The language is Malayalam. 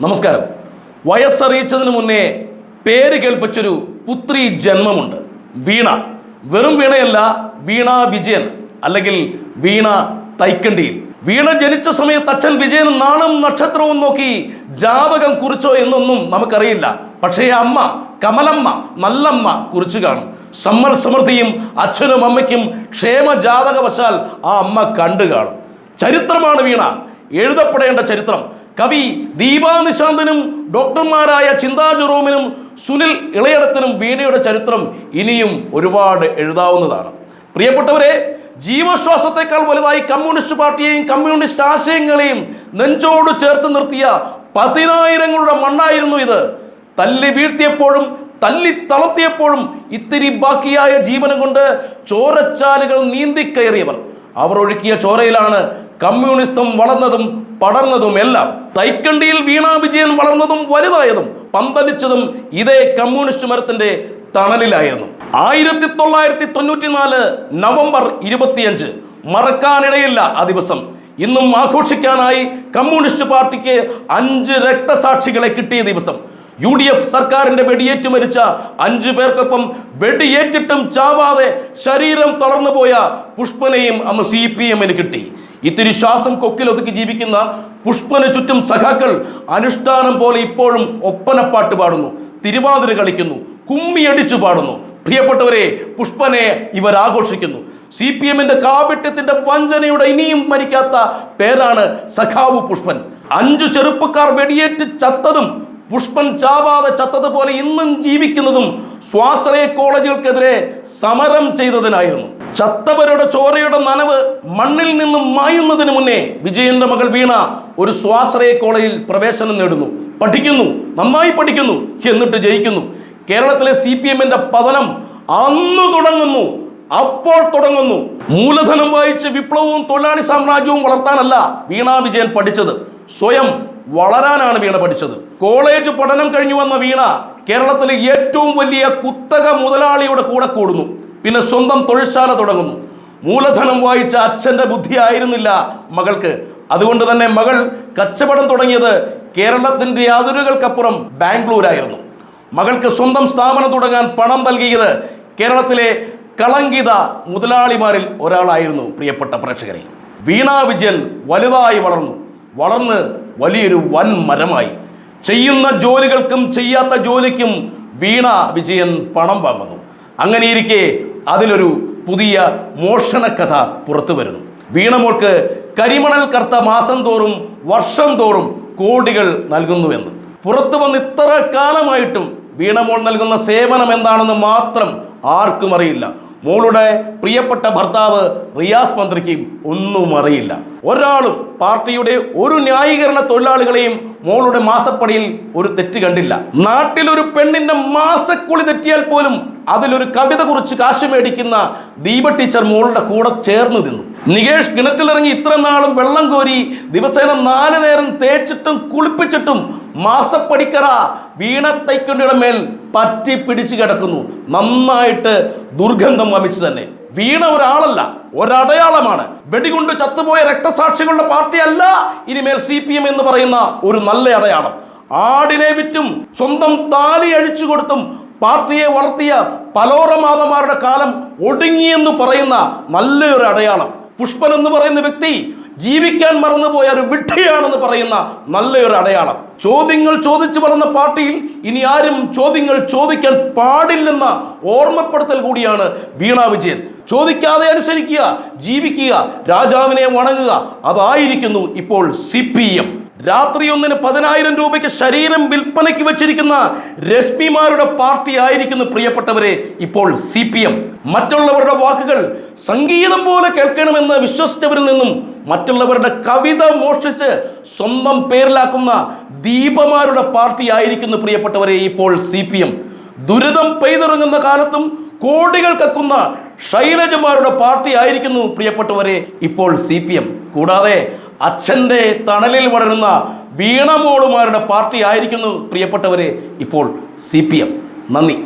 നമസ്കാരം. വയസ്സറിയിച്ചതിന് മുന്നേ പേര് കേൾപ്പിച്ചൊരു പുത്രി ജന്മമുണ്ട്. വീണ. വെറും വീണയല്ല വീണ വിജയൻ അല്ലെങ്കിൽ വീണ തൈക്കണ്ടിയിൽ. വീണ ജനിച്ച സമയത്ത് അച്ഛൻ വിജയൻ നാളും നക്ഷത്രവും നോക്കി ജാതകം കുറിച്ചോ എന്നൊന്നും നമുക്കറിയില്ല. പക്ഷേ അമ്മ കമലമ്മ നല്ലമ്മ കുറിച്ചു കാണും. സമ്മർ സമൃദ്ധിയും അച്ഛനും അമ്മയ്ക്കും ക്ഷേമ ജാതകവശാൽ ആ അമ്മ കണ്ടു കാണും. ചരിത്രമാണ് വീണ. എഴുതപ്പെടേണ്ട ചരിത്രം. കവി ദീപാനിശാന്തനും ഡോക്ടർമാരായ ചിന്താ ജെറോമിനും സുനിൽ ഇളയടത്തിനും വീണയുടെ ചരിത്രം ഇനിയും ഒരുപാട് എഴുതാവുന്നതാണ്. പ്രിയപ്പെട്ടവരെ ജീവശ്വാസത്തെക്കാൾ വലുതായി കമ്മ്യൂണിസ്റ്റ് പാർട്ടിയെയും കമ്മ്യൂണിസ്റ്റ് ആശയങ്ങളെയും നെഞ്ചോട് ചേർത്ത് നിർത്തിയ പതിനായിരങ്ങളുടെ മണ്ണായിരുന്നു ഇത്. തല്ലി വീഴ്ത്തിയപ്പോഴും തല്ലി തളർത്തിയപ്പോഴും ഇത്തിരി ബാക്കിയായ ജീവനം കൊണ്ട് ചോരച്ചാലുകൾ നീന്തിക്കയറിയവർ അവർ ഒഴുക്കിയ ചോരയിലാണ് കമ്മ്യൂണിസം വളർന്നതും പടർന്നതും എല്ലാം തൈക്കണ്ടിയിൽ വീണാ വിജയൻ വളർന്നതും വലുതായതും പന്തലിച്ചതും ഇതേ കമ്മ്യൂണിസ്റ്റ് മരത്തിന്റെ തണലിലായിരുന്നു. ആയിരത്തി തൊള്ളായിരത്തി തൊണ്ണൂറ്റിനാല് നവംബർ ഇരുപത്തിയഞ്ച് മറക്കാനിടയില്ല ആ ദിവസം. ഇന്നും ആഘോഷിക്കാനായി കമ്മ്യൂണിസ്റ്റ് പാർട്ടിക്ക് അഞ്ച് രക്തസാക്ഷികളെ കിട്ടിയ ദിവസം. യു ഡി എഫ് സർക്കാരിന്റെ വെടിയേറ്റ് മരിച്ച അഞ്ചു പേർക്കൊപ്പം വെടിയേറ്റിട്ടും ചാവാതെ ശരീരം തളർന്നു പോയ പുഷ്പനെയും അന്ന് സി പി എമ്മിന് കിട്ടി. ഇത്തിരി ശ്വാസം കൊക്കിലൊതുക്കി ജീവിക്കുന്ന പുഷ്പന് ചുറ്റും സഖാക്കൾ അനുഷ്ഠാനം പോലെ ഇപ്പോഴും ഒപ്പനപ്പാട്ട് പാടുന്നു തിരുവാതിര കളിക്കുന്നു കുമ്മിയടിച്ചു പാടുന്നു. പ്രിയപ്പെട്ടവരെ പുഷ്പനെ ഇവർ ആഘോഷിക്കുന്നു. സി പി എമ്മിന്റെ കാപിട്യത്തിന്റെ വഞ്ചനയുടെ ഇനിയും മരിക്കാത്ത പേരാണ് സഖാവു പുഷ്പൻ. അഞ്ചു ചെറുപ്പക്കാർ വെടിയേറ്റ് ചത്തതും പുഷ്പൻ ചാവാതെ ചത്തതുപോലെ ഇന്നും ജീവിക്കുന്നതും സ്വാശ്രയ കോളേജുകൾക്കെതിരെ സമരം ചെയ്തതിനായിരുന്നു. ചത്തവരുടെ ചോരയുടെ നനവ് മണ്ണിൽ നിന്നും മായുന്നതിന് മുന്നേ വിജയന്റെ മകൾ വീണ ഒരു സ്വാശ്രയ കോളേജിൽ പ്രവേശനം നേടുന്നു. പഠിക്കുന്നു നന്നായി പഠിക്കുന്നു എന്നിട്ട് ജയിക്കുന്നു. കേരളത്തിലെ സി പി എമ്മിന്റെ പതനം അന്ന് തുടങ്ങുന്നു അപ്പോൾ തുടങ്ങുന്നു. മൂലധനം വായിച്ച് വിപ്ലവവും തൊഴിലാളി സാമ്രാജ്യവും വളർത്താനല്ല വീണ വിജയൻ പഠിച്ചത്. സ്വയം വളരാനാണ് വീണ പഠിച്ചത്. കോളേജ് പഠനം കഴിഞ്ഞു വന്ന വീണ കേരളത്തിലെ ഏറ്റവും വലിയ കുത്തക മുതലാളിയുടെ കൂടെ കൂടുന്നു. പിന്നെ സ്വന്തം തൊഴിൽശാല തുടങ്ങുന്നു. മൂലധനം വായിച്ച അച്ഛന്റെ ബുദ്ധി ആയിരുന്നില്ല മകൾക്ക്. അതുകൊണ്ട് തന്നെ മകൾ കച്ചവടം തുടങ്ങിയത് കേരളത്തിന്റെ അതിരുകൾക്കപ്പുറം ബാംഗ്ലൂരായിരുന്നു. മകൾക്ക് സ്വന്തം സ്ഥാപനം തുടങ്ങാൻ പണം നൽകിയത് കേരളത്തിലെ കളങ്കിത മുതലാളിമാരിൽ ഒരാളായിരുന്നു പ്രിയപ്പെട്ട പ്രേക്ഷകരെ. വീണാ വിജയൻ വലുതായി വളർന്നു. വളർന്ന് വലിയൊരു വൻ മരമായി ചെയ്യുന്ന ജോലികൾക്കും ചെയ്യാത്ത ജോലിക്കും വീണ വിജയൻ പണം വാങ്ങുന്നു. അങ്ങനെയിരിക്കെ അതിലൊരു പുതിയ മോഷണക്കഥ പുറത്തു വരുന്നു. വീണമോൾക്ക് കരിമണൽ കർത്ത മാസം തോറും വർഷം തോറും കോടികൾ നൽകുന്നുവെന്ന് പുറത്തു വന്ന് ഇത്ര കാലമായിട്ടും വീണമോൾ നൽകുന്ന സേവനം എന്താണെന്ന് മാത്രം ആർക്കും അറിയില്ല. മോളുടെ പ്രിയപ്പെട്ട ഭർത്താവ് റിയാസ് മന്ത്രിക്ക് ഒന്നും അറിയില്ല. ഒരാളും പാർട്ടിയുടെ ഒരു ന്യായീകരണ തൊഴിലാളികളെയും മോളുടെ മാസപ്പടിയിൽ ഒരു തെറ്റ് കണ്ടില്ല. നാട്ടിലൊരു പെണ്ണിന്റെ മാസക്കുളി തെറ്റിയാൽ പോലും അതിലൊരു കവിത കുറിച്ച് കാശ് മേടിക്കുന്ന ദീപ ടീച്ചർ മോളുടെ കൂടെ ചേർന്ന് നിന്നു. നികേഷ് കിണറ്റിലിറങ്ങി ഇത്ര നാളും വെള്ളം കോരി ദിവസേന നാല് നേരം തേച്ചിട്ടും കുളിപ്പിച്ചിട്ടും മാസപ്പടിക്കറ വീണത്തൈക്കുണ്ടിയുടെ മേൽ പറ്റി പിടിച്ചു കിടക്കുന്നു. നന്നായിട്ട് ദുർഗന്ധം വമിച്ചു തന്നെ. വീണ ഒരാളല്ല ഒരടയാളമാണ്. വെടികൊണ്ട് ചത്തുപോയ രക്തസാക്ഷികളുടെ പാർട്ടിയല്ല ഇനിമേൽ സി പി എം എന്ന് പറയുന്ന ഒരു നല്ല അടയാളം. ആടിനെ വിറ്റും സ്വന്തം താലി അഴിച്ചു കൊടുത്തും പാർട്ടിയെ വളർത്തിയ പലോറമാതമാരുടെ കാലം ഒടുങ്ങിയെന്ന് പറയുന്ന നല്ലൊരു അടയാളം. പുഷ്പൻ എന്ന് പറയുന്ന വ്യക്തി ജീവിക്കാൻ മറന്നുപോയ ഒരു വിഡ്ഢിയാണെന്ന് പറയുന്ന നല്ലൊരു അടയാളം. ചോദ്യങ്ങൾ ചോദിച്ചു പറഞ്ഞ പാർട്ടിയിൽ ഇനി ആരും ചോദ്യങ്ങൾ ചോദിക്കാൻ പാടില്ലെന്ന ഓർമ്മപ്പെടുത്തൽ കൂടിയാണ് വീണ വിജയൻ. ചോദിക്കാതെ അനുസരിക്കുക ജീവിക്കുക രാജാവിനെ വണങ്ങുക അതായിരിക്കുന്നു ഇപ്പോൾ സി രാത്രി ഒന്നിന് പതിനായിരം രൂപയ്ക്ക് ശരീരം വിൽപ്പനയ്ക്ക് വെച്ചിരിക്കുന്ന രശ്മിമാരുടെ പാർട്ടി ആയിരിക്കുന്നു പ്രിയപ്പെട്ടവരെ. ഇപ്പോൾ സി പി എം. മറ്റുള്ളവരുടെ വാക്കുകൾ സംഗീതം പോലെ കേൾക്കണമെന്ന് വിശ്വസിച്ചവരിൽ നിന്നും മറ്റുള്ളവരുടെ കവിത മോഷ്ടിച്ച് സ്വന്തം പേരിലാക്കുന്ന ദീപമാരുടെ പാർട്ടി ആയിരിക്കുന്നു പ്രിയപ്പെട്ടവരെ. ഇപ്പോൾ സി പി എം. ദുരിതം പെയ്തിറങ്ങുന്ന കാലത്തും കോടികൾ കക്കുന്ന ശൈലജമാരുടെ പാർട്ടി ആയിരിക്കുന്നു പ്രിയപ്പെട്ടവരെ. ഇപ്പോൾ സി പി എം. കൂടാതെ അച്ഛന്റെ തണലിൽ വളരുന്ന വീണമോളുമാരുടെ പാർട്ടി ആയിരിക്കുന്നു പ്രിയപ്പെട്ടവരെ ഇപ്പോൾ സി നന്ദി.